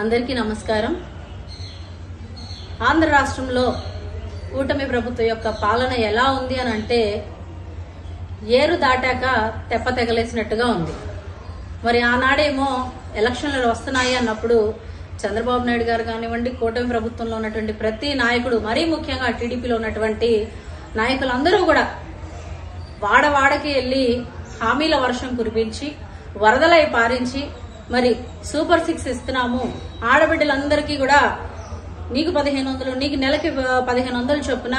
అందరికీ నమస్కారం. ఆంధ్ర రాష్ట్రంలో కూటమి ప్రభుత్వం యొక్క పాలన ఎలా ఉంది అని అంటే ఏరు దాటాక తెప్ప తెగలేసినట్టుగా ఉంది. మరి ఆనాడేమో ఎలక్షన్లు వస్తున్నాయి అన్నప్పుడు చంద్రబాబు నాయుడు గారు కానివ్వండి కూటమి ప్రభుత్వంలో ఉన్నటువంటి ప్రతి నాయకుడు మరీ ముఖ్యంగా టీడీపీలో ఉన్నటువంటి నాయకులందరూ కూడా వాడవాడకి వెళ్ళి హామీల వర్షం కురిపించి వరదలై పారించి మరి సూపర్ సిక్స్ ఇస్తున్నాము. ఆడబిడ్డలందరికీ కూడా నీకు పదిహేను వందలు నీకు నెలకి పదిహేను వందలు చొప్పున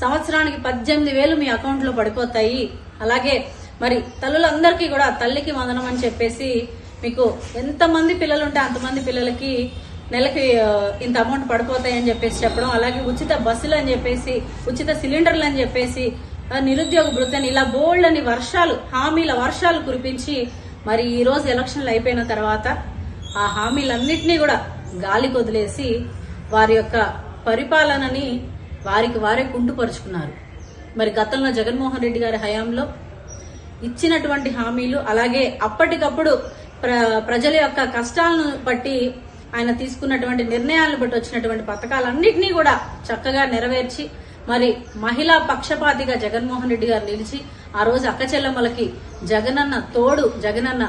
సంవత్సరానికి పద్దెనిమిది వేలు మీ అకౌంట్లో పడిపోతాయి. అలాగే మరి తల్లులందరికీ కూడా తల్లికి వందనం అని చెప్పేసి మీకు ఎంతమంది పిల్లలు ఉంటే అంతమంది పిల్లలకి నెలకి ఇంత అమౌంట్ పడిపోతాయి అని చెప్పేసి చెప్పడం. అలాగే ఉచిత బస్సులు అని చెప్పేసి ఉచిత సిలిండర్లు అని చెప్పేసి నిరుద్యోగ భృతని ఇలా బోల్డ్ అని వర్షాలు హామీల వర్షాలు కురిపించి మరి ఈరోజు ఎలక్షన్లు అయిపోయిన తర్వాత ఆ హామీలన్నింటినీ కూడా గాలి కొదిలేసి వారి యొక్క పరిపాలనని వారికి వారే కుంటుపరుచుకున్నారు. మరి గతంలో జగన్మోహన్ రెడ్డి గారి హయాంలో ఇచ్చినటువంటి హామీలు అలాగే అప్పటికప్పుడు ప్ర ప్రజల యొక్క కష్టాలను బట్టి ఆయన తీసుకున్నటువంటి నిర్ణయాలను బట్టి వచ్చినటువంటి పథకాలన్నింటినీ కూడా చక్కగా నెరవేర్చి మరి మహిళా పక్షపాతిగా జగన్మోహన్ రెడ్డి గారు నిలిచి ఆ రోజు అక్కచెల్లమ్మలకి జగనన్న తోడు జగనన్న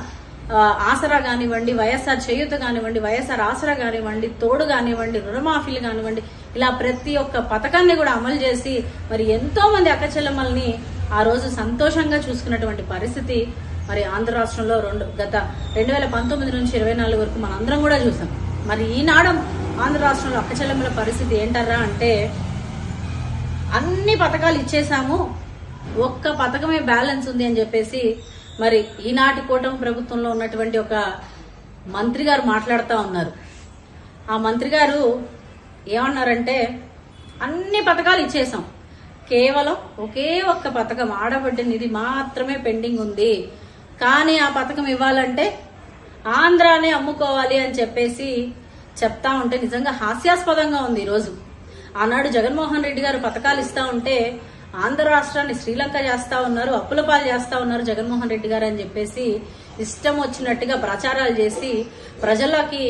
ఆసరా కానివ్వండి వైఎస్ఆర్ చేయూత కానివ్వండి వైఎస్ఆర్ ఆసరా కానివ్వండి తోడు కానివ్వండి రుణమాఫీలు కానివ్వండి ఇలా ప్రతి ఒక్క పథకాన్ని కూడా అమలు చేసి మరి ఎంతో మంది అక్కచెల్లమ్మల్ని ఆ రోజు సంతోషంగా చూసుకున్నటువంటి పరిస్థితి మరి ఆంధ్ర రాష్ట్రంలో రెండు గత రెండు వేల పంతొమ్మిది నుంచి ఇరవై నాలుగు వరకు మనందరం కూడా చూసాం. మరి ఈనాడు ఆంధ్ర రాష్ట్రంలో అక్కచెల్లెమ్మల పరిస్థితి ఏంటర్రా అంటే అన్ని పథకాలు ఇచ్చేసాము ఒక్క పథకమే బ్యాలెన్స్ ఉంది అని చెప్పేసి మరి ఈనాటి కూటమి ప్రభుత్వంలో ఉన్నటువంటి ఒక మంత్రి గారు మాట్లాడుతూ ఉన్నారు. ఆ మంత్రి గారు ఏమన్నారంటే అన్ని పథకాలు ఇచ్చేసాం కేవలం ఒకే ఒక్క పథకం ఆడబడ్డ నిధి మాత్రమే పెండింగ్ ఉంది. కానీ ఆ పథకం ఇవ్వాలంటే ఆంధ్రానే అమ్ముకోవాలి అని చెప్పేసి చెప్తా ఉంటే నిజంగా హాస్యాస్పదంగా ఉంది ఈరోజు. ఆనాడు జగన్మోహన్ రెడ్డి గారు పథకాలు ఇస్తా ఉంటే ఆంధ్ర రాష్ట్రాన్ని శ్రీలంక చేస్తా ఉన్నారు అప్పుల పాలు చేస్తా ఉన్నారు జగన్మోహన్ రెడ్డి గారు అని చెప్పేసి ఇష్టం వచ్చినట్టుగా ప్రచారాలు చేసి ప్రజలకి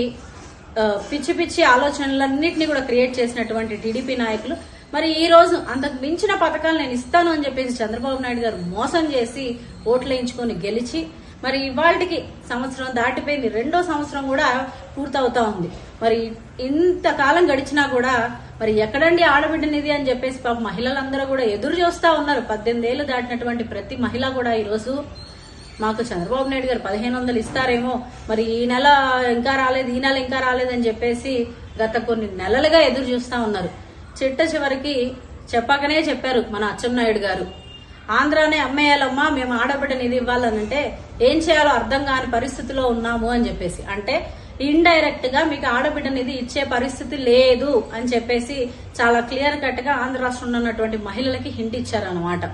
పిచ్చి పిచ్చి ఆలోచనలన్నింటినీ కూడా క్రియేట్ చేసినటువంటి టీడీపీ నాయకులు. మరి ఈ రోజు అంతకు మించిన పథకాలు నేను ఇస్తాను అని చెప్పేసి చంద్రబాబు నాయుడు గారు మోసం చేసి ఓట్లు వేయించుకొని గెలిచి మరి ఇవాళకి సంవత్సరం దాటిపోయింది. రెండో సంవత్సరం కూడా పూర్తవుతా ఉంది. మరి ఇంతకాలం గడిచినా కూడా మరి ఎక్కడండి ఆడబిడ్డనిది అని చెప్పేసి పాప మహిళలందరూ కూడా ఎదురు చూస్తా ఉన్నారు. పద్దెనిమిది ఏళ్ళు దాటినటువంటి ప్రతి మహిళ కూడా ఈరోజు మాకు చంద్రబాబు నాయుడు గారు పదిహేను వందలు ఇస్తారేమో. మరి ఈ నెల ఇంకా రాలేదు ఈ నెల ఇంకా రాలేదని చెప్పేసి గత కొన్ని నెలలుగా ఎదురు చూస్తూ ఉన్నారు. చిట్ట చివరికి చెప్పకనే చెప్పారు మన అచ్చెన్నాయుడు గారు. ఆంధ్రానే అమ్మేయాలమ్మా మేము ఆడబిడ్డని నిధి ఇవ్వాలనంటే ఏం చేయాలో అర్థం కాని పరిస్థితిలో ఉన్నాము అని చెప్పేసి. అంటే ఇండైరెక్ట్గా మీకు ఆడబిడ్డ నిధి ఇచ్చే పరిస్థితి లేదు అని చెప్పేసి చాలా క్లియర్ కట్గా ఆంధ్ర రాష్ట్రంలో ఉన్నటువంటి మహిళలకి హింట్ ఇచ్చారనమాట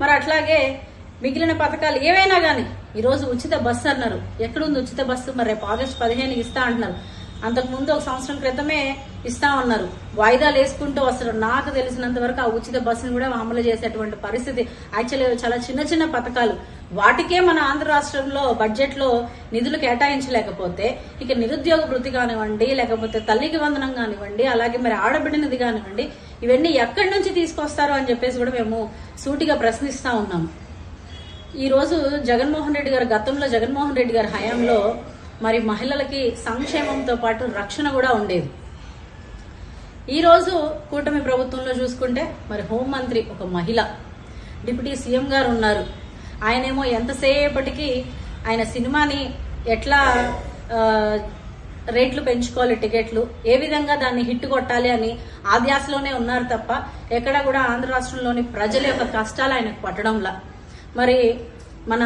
మరి అట్లాగే మిగిలిన పథకాలు ఏవైనా కానీ ఈరోజు ఉచిత బస్సు అన్నారు. ఎక్కడుంది ఉచిత బస్సు? మరి రేపు ఆగస్టు పదిహేను ఇస్తా అంటున్నారు. అంతకు ముందు ఒక సంవత్సరం క్రితమే ఇస్తా ఉన్నారు. వాయిదాలు వేసుకుంటూ వస్తారు నాకు తెలిసినంత వరకు ఆ ఉచిత బస్సును కూడా అమలు చేసేటువంటి పరిస్థితి యాక్చువల్లీ చాలా చిన్న చిన్న పథకాలు. వాటికే మన ఆంధ్ర రాష్ట్రంలో బడ్జెట్లో నిధులు కేటాయించలేకపోతే ఇక నిరుద్యోగ వృత్తి కానివ్వండి లేకపోతే తల్లికి వందనం కానివ్వండి అలాగే మరి ఆడబిడ్డనిది కానివ్వండి ఇవన్నీ ఎక్కడి నుంచి తీసుకొస్తారు అని చెప్పేసి కూడా మేము సూటిగా ప్రశ్నిస్తా ఉన్నాము ఈ రోజు జగన్మోహన్ రెడ్డి గారు గతంలో జగన్మోహన్ రెడ్డి గారి హయాంలో మరి మహిళలకి సంక్షేమంతో పాటు రక్షణ కూడా ఉండేది. ఈరోజు కూటమి ప్రభుత్వంలో చూసుకుంటే మరి హోంమంత్రి ఒక మహిళ. డిప్యూటీ సీఎం గారు ఉన్నారు. ఆయనేమో ఎంతసేపటికి ఆయన సినిమాని ఎట్లా రేట్లు పెంచుకోవాలి టికెట్లు ఏ విధంగా దాన్ని హిట్ కొట్టాలి అని ఆ ఉన్నారు తప్ప ఎక్కడ కూడా ఆంధ్ర రాష్ట్రంలోని ప్రజల యొక్క కష్టాలు ఆయనకు పట్టడంలా. మరి మన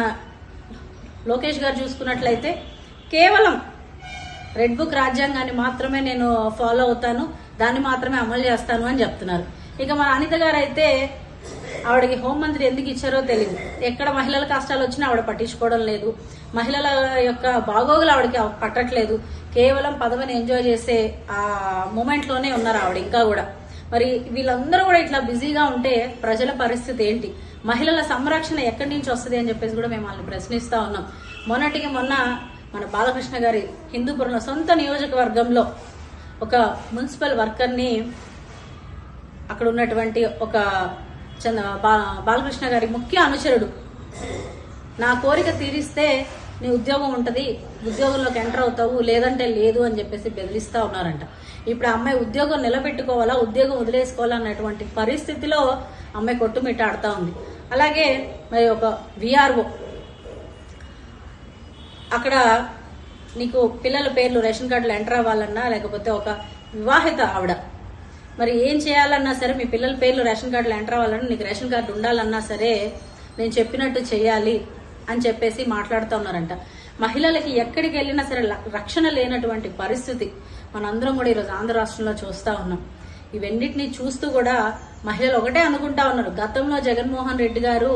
లోకేష్ గారు చూసుకున్నట్లయితే కేవలం రెడ్ బుక్ రాజ్యాంగాన్ని మాత్రమే నేను ఫాలో అవుతాను. దాన్ని మాత్రమే అమలు చేస్తాను అని చెప్తున్నారు. ఇక మన అనిత గారు అయితే ఆవిడకి హోంమంత్రి ఎందుకు ఇచ్చారో తెలియదు ఎక్కడ మహిళల కష్టాలు వచ్చినా ఆవిడ పట్టించుకోవడం లేదు. మహిళల యొక్క బాగోగులు ఆవిడకి పట్టట్లేదు. కేవలం పదవిని ఎంజాయ్ చేసే ఆ మూమెంట్లోనే ఉన్నారు ఆవిడ ఇంకా కూడా. మరి వీళ్ళందరూ కూడా ఇట్లా బిజీగా ఉంటే ప్రజల పరిస్థితి ఏంటి? మహిళల సంరక్షణ ఎక్కడి నుంచి వస్తుంది అని చెప్పేసి కూడా మేము వాళ్ళని ప్రశ్నిస్తా ఉన్నాం. మొన్నటికి మొన్న మన బాలకృష్ణ గారి హిందూపురంలో సొంత నియోజకవర్గంలో ఒక మున్సిపల్ వర్కర్ని అక్కడ ఉన్నటువంటి ఒక చంద్ర బా- బాలకృష్ణ గారి ముఖ్య అనుచరుడు. నా కోరిక తీరిస్తే నీ ఉద్యోగం ఉంటుంది ఉద్యోగంలోకి ఎంటర్ అవుతావు లేదంటే లేదు అని చెప్పేసి బెదిరిస్తూ ఉన్నారంట. ఇప్పుడు అమ్మాయి ఉద్యోగం నిలబెట్టుకోవాలా ఉద్యోగం వదిలేసుకోవాలా అన్నటువంటి పరిస్థితిలో అమ్మాయి కొట్టుమిట్టాడుతూ ఉంది. అలాగే మరి ఒక విఆర్ఓ అక్కడ నీకు పిల్లల పేర్లు రేషన్ కార్డులు ఎంటర్ అవ్వాలన్నా లేకపోతే ఒక వివాహిత ఆవిడ. మరి ఏం చేయాలన్నా సరే మీ పిల్లల పేర్లు రేషన్ కార్డులు ఎంటర్ అవ్వాలన్నా నీకు రేషన్ కార్డు ఉండాలన్నా సరే నేను చెప్పినట్టు చేయాలి అని చెప్పేసి మాట్లాడుతూ ఉన్నారంట. మహిళలకి ఎక్కడికి వెళ్ళినా సరే ల- రక్షణ లేనటువంటి పరిస్థితి మనందరం కూడా ఈరోజు ఆంధ్ర రాష్ట్రంలో చూస్తూ ఉన్నాం. ఇవన్నిటిని చూస్తూ కూడా మహిళలు ఒకటే అనుకుంటా ఉన్నారు. గతంలో జగన్మోహన్ రెడ్డి గారు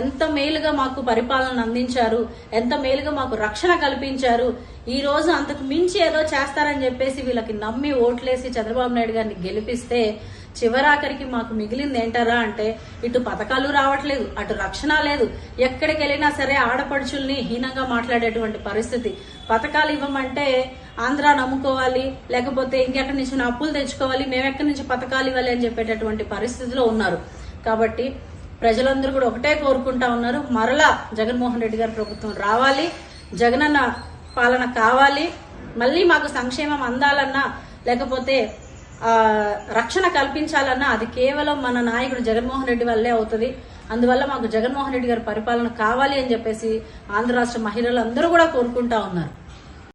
ఎంత మేలుగా మాకు పరిపాలన అందించారు ఎంత మేలుగా మాకు రక్షణ కల్పించారు ఈ రోజు అంతకు మించి ఏదో చేస్తారని చెప్పేసి వీళ్ళకి నమ్మి ఓట్లేసి చంద్రబాబు నాయుడు గారిని గెలిపిస్తే చివరాఖరికి మాకు మిగిలింది ఏంటారా అంటే ఇటు పథకాలు రావట్లేదు అటు రక్షణ లేదు. ఎక్కడికి వెళ్ళినా సరే ఆడపడుచుల్ని హీనంగా మాట్లాడేటువంటి పరిస్థితి. పథకాలు ఇవ్వమంటే ఆంధ్ర నమ్ముకోవాలి లేకపోతే ఇంకెక్కడి నుంచి అప్పులు తెచ్చుకోవాలి మేము ఎక్కడి నుంచి పథకాలు ఇవ్వాలి అని చెప్పేటటువంటి పరిస్థితిలో ఉన్నారు. కాబట్టి ప్రజలందరూ కూడా ఒకటే కోరుకుంటా ఉన్నారు మరలా జగన్మోహన్ రెడ్డి గారి ప్రభుత్వం రావాలి జగనన్న పాలన కావాలి మళ్ళీ మాకు సంక్షేమం అందాలన్నా లేకపోతే ఆ, రక్షణ కల్పించాలన్నా అది కేవలం మన నాయకుడు జగన్మోహన్ రెడ్డి వల్లే అవుతుంది. అందువల్ల మాకు జగన్మోహన్ రెడ్డి గారి పరిపాలన కావాలి అని చెప్పేసి ఆంధ్ర రాష్ట్ర మహిళలు అందరూ కూడా కోరుకుంటా ఉన్నారు.